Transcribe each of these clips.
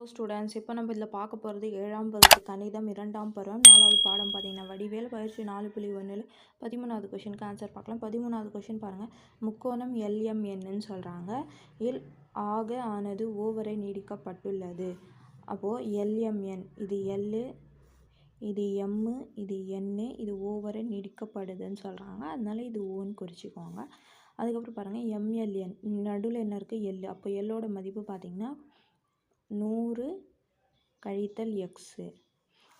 Students இப்போ நம்ம இதில் பார்க்க போகிறது ஏழாம் வகுப்பு கணிதம் இரண்டாம் பருவம் நாலாவது பாடம் பார்த்தீங்கன்னா வடிவேல் பயிற்சி நாலு புள்ளி ஒன்றில் பதிமூணாவது கொஷினுக்கு ஆன்சர் பார்க்கலாம். பதிமூணாவது கொஷின் பாருங்கள் முக்கோணம் எல்எம்என்னு சொல்கிறாங்க இல் ஆக ஆனது ஓவரை நீடிக்கப்பட்டுள்ளது. அப்போது எல்எம்என் இது எல்லு இது எம்மு இது என்னு இது ஓவரை நீடிக்கப்படுதுன்னு சொல்கிறாங்க அதனால இது ஓன்னு குறிச்சிக்கோங்க. அதுக்கப்புறம் பாருங்கள் எம்எல்என் நடுவில் என்ன இருக்குது எல் அப்போ எல்லோட மதிப்பு பார்த்திங்கன்னா நூறு கழித்தல் எக்ஸு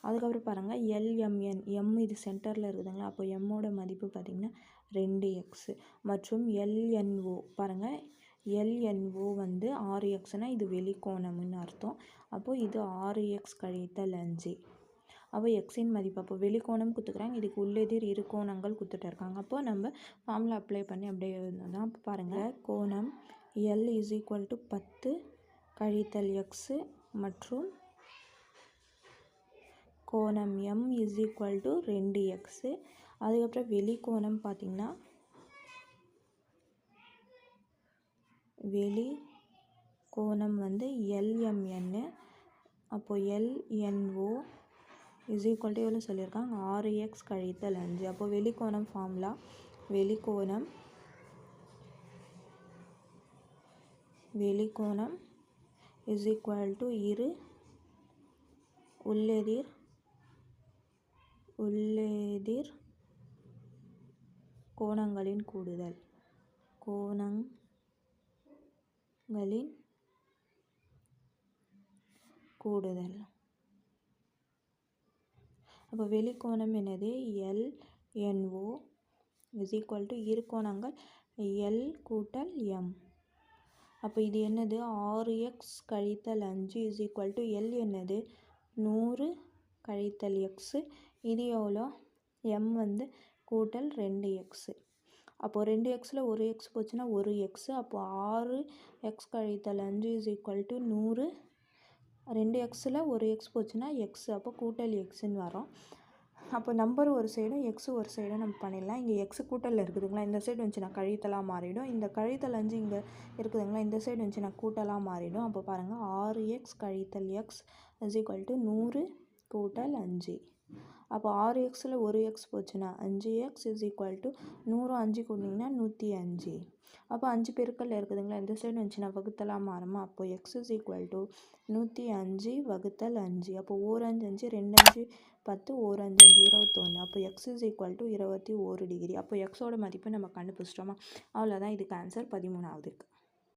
அதுக்கப்புறம் பாருங்கள் எல்எம்என் எம் இது சென்டரில் இருக்குதுங்களா அப்போ எம்மோட மதிப்பு பார்த்திங்கன்னா ரெண்டு எக்ஸு மற்றும் எல்என்ஓ பாருங்கள் எல்என்ஓ வந்து ஆறு எக்ஸ்னால் இது வெளிக்கோணம்னு அர்த்தம். அப்போது இது ஆறு எக்ஸ் கழித்தல் அஞ்சு. அப்போ எக்ஸின் மதிப்பு அப்போ வெளிக்கோணம் கொடுத்துக்குறாங்க இதுக்கு உள்ளெதிர் இரு கோணங்கள் கொடுத்துட்டு இருக்காங்க. அப்போ நம்ம ஃபார்முலா அப்ளை பண்ணி அப்படியே தான் அப்போ பாருங்கள் கோணம் எல் இஸ் ஈக்குவல் டு பத்து கழித்தல் எக்ஸு மற்றும் கோணம் எம் இஸ் ஈக்குவல் டு ரெண்டு எக்ஸு அதுக்கப்புறம் வெளிக்கோணம் பார்த்திங்கன்னா வெளி கோணம் வந்து எல்எம்என்னு அப்போது எல்என்ஓ இஸ் ஈக்குவல் டு எவ்வளோ சொல்லியிருக்காங்க? ஆறு எக்ஸ் கழித்தல் அஞ்சு. அப்போது வெளிக்கோணம் ஃபார்முலா வெளிக்கோணம் வெளிக்கோணம் இஸ் ஈக்குவல் டு இரு உள்ளெதிர் உள்ளெதிர் கோணங்களின் கூடுதல். கோணங்களின் கூடுதல். அப்போ வெளிக்கோணம் என்னது? L N O is equal to இரு கோணங்கள். எல் கூட்டல் எம் அப்போ இது என்னது? ஆறு எக்ஸ் கழித்தல் அஞ்சு இஸ் ஈக்குவல் டு எல் என்னது? நூறு கழித்தல் எக்ஸு இது எவ்வளோ? எம் வந்து கூட்டல் ரெண்டு எக்ஸு அப்போது ரெண்டு எக்ஸில் ஒரு எக்ஸ் போச்சுன்னா ஒரு எக்ஸு அப்போது ஆறு எக்ஸ் கழித்தல் அஞ்சு இஸ் ஈக்குவல் டு நூறு. ரெண்டு எக்ஸில் ஒரு எக்ஸ் போச்சுன்னா எக்ஸு அப்போ கூட்டல் எக்ஸுன்னு வரும். அப்போ நம்பர் ஒரு சைடும் எக்ஸு ஒரு சைடும் நம்ம பண்ணிடலாம். இங்கே எக்ஸு கூட்டலில் இருக்குதுங்களா? இந்த சைடு வந்துச்சுன்னா கழித்தலாக மாறிடும். இந்த கழித்தல் அஞ்சு இங்கே இருக்குதுங்களா? இந்த சைடு வந்துச்சுன்னா கூட்டலாக மாறிடும். அப்போ பாருங்கள் ஆறு எக்ஸ் கழித்தல் எக்ஸ் இஸ் ஈக்குவல் டு நூறு கூட்டல் அஞ்சு. அப்போ ஆறு எக்ஸில் ஒரு எக்ஸ் போச்சுன்னா அஞ்சு எக்ஸ் இஸ் ஈக்குவல் டு நூறும் அஞ்சு கூட்டிங்கன்னா நூற்றி அஞ்சு. அப்போ அஞ்சு பெருக்கல்ல இருக்குதுங்களா? இந்த சைடு வந்துச்சுன்னா வகுத்தலாக மாறுமா? அப்போ எக்ஸ் இஸ் ஈக்குவல் டு நூற்றி அஞ்சு வகுத்தல் அஞ்சு. அப்போ ஓரஞ்சு அஞ்சு அஞ்சு ரெண்டு அஞ்சு பத்து ஓர் அஞ்சு அஞ்சு இருபத்தொன்று அப்போ எக்ஸ் இஸ் ஈக்குவல் டு இருபத்தி ஒரு டிகிரி அப்போ எக்ஸோட மதிப்பு நம்ம கண்டுபிடிச்சிட்டோமா? அவ்வளோதான் இதுக்கு ஆன்சர் பதிமூணாவது இருக்குது